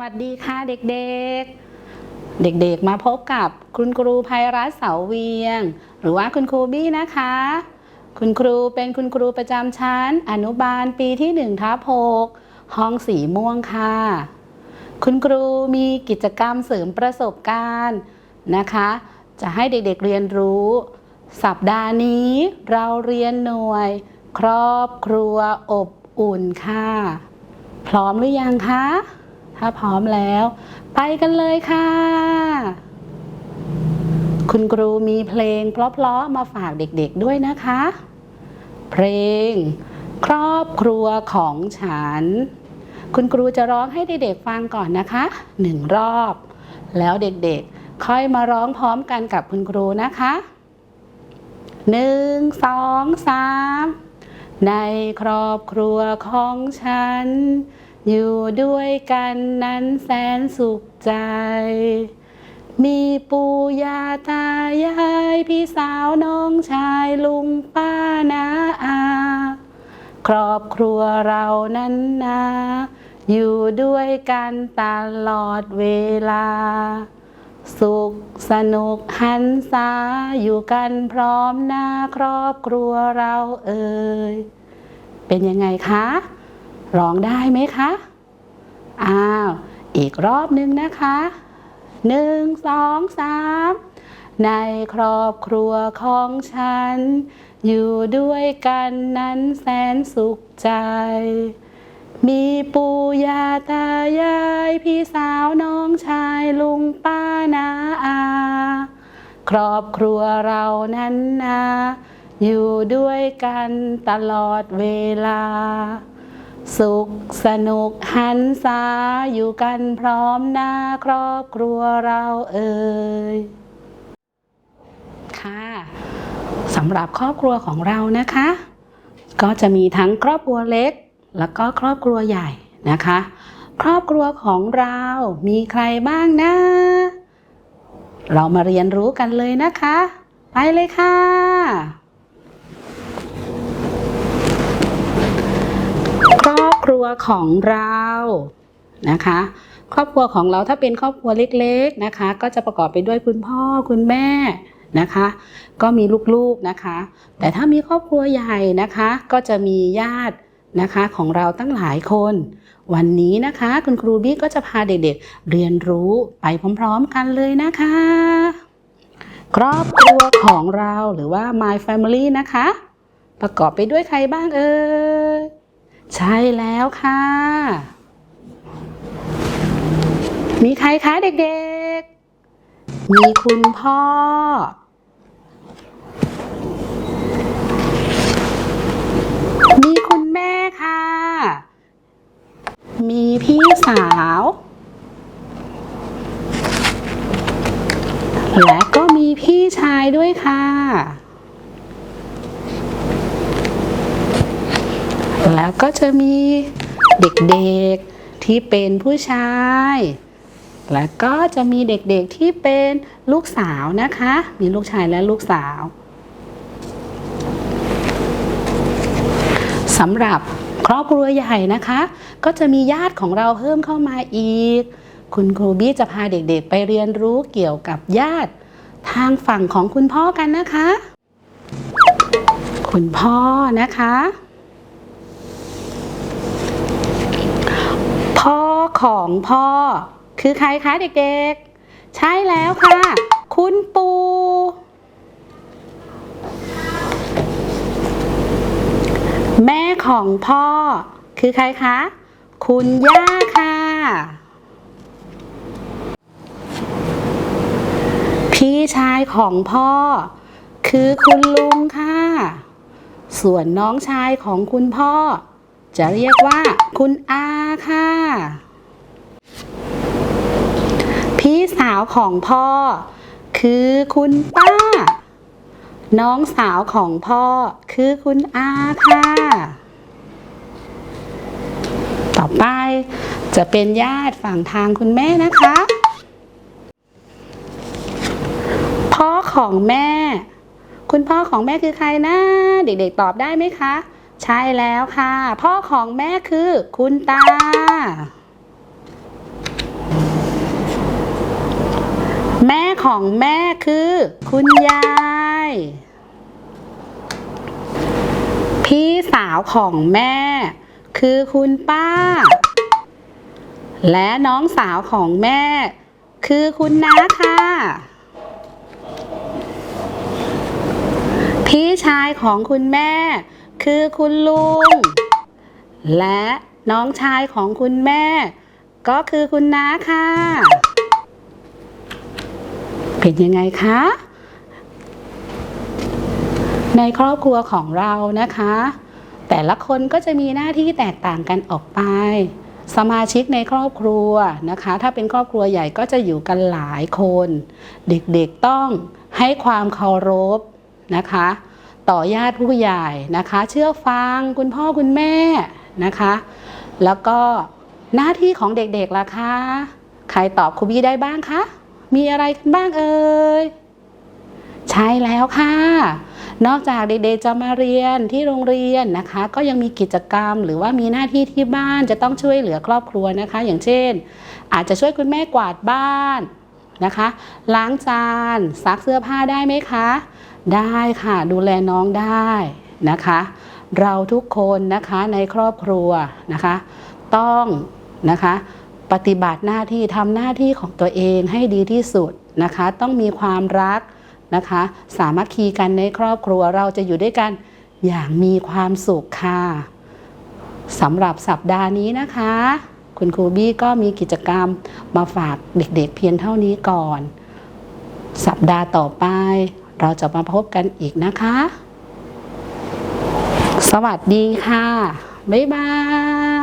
วัสดีค่ะเด็กๆ เด็กๆ มาพบกับคุณครูภัยรัตน์เสาเวียง หรือว่าคุณครูบี้นะคะ คุณครูเป็นคุณครูประจำชั้น อนุบาลปีที่1ทับ6ห้องสีม่วงค่ะ คุณครูมีกิจกรรมเสริมประสบการณ์นะคะ จะให้เด็กๆเรียนรู้ สัปดาห์นี้เราเรียนหน่วย ครอบครัวอบอุ่นค่ะ พร้อมหรือยังคะ ถ้าพร้อมแล้ว ไปกันเลยค่ะ คุณครูมีเพลงเพราะๆมาฝากเด็กๆด้วยนะคะ เพลง ครอบครัวของฉัน คุณครูจะร้องให้เด็กๆฟังก่อนนะคะหนึ่งรอบ แล้วเด็กๆ ค่อยมาร้องพร้อมกันกับคุณครูนะคะหนึ่งสองสามในครอบครัวของฉัน อยู่ด้วยกันนั้นแสนสุขใจ มีปู่ย่าตายาย พี่สาวน้องชายลุงป้านาอา ครอบครัวเรานั้นนาอยู่ด้วยกันตลอดเวลา สุขสนุกหันษาอยู่กันพร้อมหน้าครอบครัวเราเอ่ยเป็นยังไงคะ ร้องได้ไหมคะ อ้าว อีกรอบนึงนะคะหนึ่งสองสามในครอบครัวของฉัน อยู่ด้วยกันนั้นแสนสุขใจ มีปู่ย่าตายาย พี่สาวน้องชายลุงป้านาอา ครอบครัวเรานั้นนา อยู่ด้วยกันตลอดเวลา สุขสนุกหันษาอยู่กันพร้อมหน้าครอบครัวเราเอ่ยค่ะสำหรับครอบครัวของเรานะคะ ก็จะมีทั้งครอบครัวเล็ก แล้วก็ครอบครัวใหญ่นะคะ ครอบครัวของเรามีใครบ้างนะ เรามาเรียนรู้กันเลยนะคะ ไปเลยค่ะ ค รอบครัวของเรานะคะ ครอบครัวของเราถ้าเป็นครอบครัวเล็กๆนะคะ ก็จะประกอบไปด้วยคุณพ่อคุณแม่นะคะ ก็มีลูกๆนะคะ แต่ถ้ามีครอบครัวใหญ่นะคะ ก็จะมีญาตินะคะของเราตั้งหลายคน วันนี้นะคะคุณครูบี้ก็จะพาเด็กๆ เรียนรู้ไปพร้อมๆกันเลยนะคะ ครอบครัวของเราหรือว่า my family นะคะ ประกอบไปด้วยใครบ้างเอ่ย ใช่แล้วค่ะ มีใครคะเด็กๆ มีคุณพ่อ มีคุณแม่ค่ะ มีพี่สาว และก็มีพี่ชายด้วยค่ะ แล้วก็จะมีเด็กๆที่เป็นผู้ชาย แล้วก็จะมีเด็กๆที่เป็นลูกสาวนะคะ มีลูกชายและลูกสาวสำหรับครอบครัวใหญ่นะคะ ก็จะมีญาติของเราเพิ่มเข้ามาอีก คุณครูบี้จะพาเด็กๆ ไปเรียนรู้เกี่ยวกับญาติทางฝั่งของคุณพ่อกันนะคะ คุณพ่อนะคะ พ่อ ของพ่อ คือใครคะเด็กๆ ใช่แล้วค่ะ คุณปู่แม่ของพ่อ คือใครคะ คุณย่าค่ะ พี่ชายของพ่อ คือคุณลุงค่ะ ส่วนน้องชายของคุณพ่อ จะเรียกว่าคุณอาค่ะ พี่สาวของพ่อ คือคุณป้า น้องสาวของพ่อ คือคุณอาค่ะ ต่อไปจะเป็นญาติฝั่งทางคุณแม่นะคะ พ่อของแม่ คุณพ่อของแม่คือใครนะเด็กๆตอบได้ไหมคะ ใช่แล้วค่ะ พ่อของแม่คือคุณตา แม่ของแม่คือ คุณยาย พี่สาวของแม่ คือคุณป้า และน้องสาวของแม่ คือคุณน้าค่ะ พี่ชายของคุณแม่ คือคุณลุง และน้องชายของคุณแม่ ก็คือคุณน้าค่ะ เป็นยังไงคะ ในครอบครัวของเรานะคะ แต่ละคนก็จะมีหน้าที่แตกต่างกันออกไป สมาชิกในครอบครัวนะคะ ถ้าเป็นครอบครัวใหญ่ก็จะอยู่กันหลายคน เด็กๆต้องให้ความเคารพนะคะ ต่อญาติผู้ใหญ่นะคะ เชื่อฟังคุณพ่อคุณแม่นะคะ แล้วก็หน้าที่ของเด็กๆล่ะคะ ใครตอบครูบี้ได้บ้างคะ มีอะไรกันบ้างเอ่ยใช่แล้วค่ะ นอกจากเด็กๆจะมาเรียนที่โรงเรียนนะคะ ก็ยังมีกิจกรรม หรือว่ามีหน้าที่ที่บ้านจะต้องช่วยเหลือครอบครัวนะคะ อย่างเช่น อาจจะช่วยคุณแม่กวาดบ้านนะคะ ล้างจานซักเสื้อผ้าได้ไหมคะ ได้ค่ะดูแลน้องได้นะคะ เราทุกคนนะคะในครอบครัวนะคะ ต้องนะคะ ปฏิบัติหน้าที่ทำหน้าที่ของตัวเองให้ดีที่สุดนะคะ ต้องมีความรักนะคะ สามัคคีกันในครอบครัวเราจะอยู่ด้วยกันอย่างมีความสุขค่ะสำหรับสัปดาห์นี้นะคะ คุณครูบี้ก็มีกิจกรรมมาฝากเด็กๆเพียงเท่านี้ก่อน สัปดาห์ต่อไป เราจะมาพบกันอีกนะคะ สวัสดีค่ะ บ๊ายบาย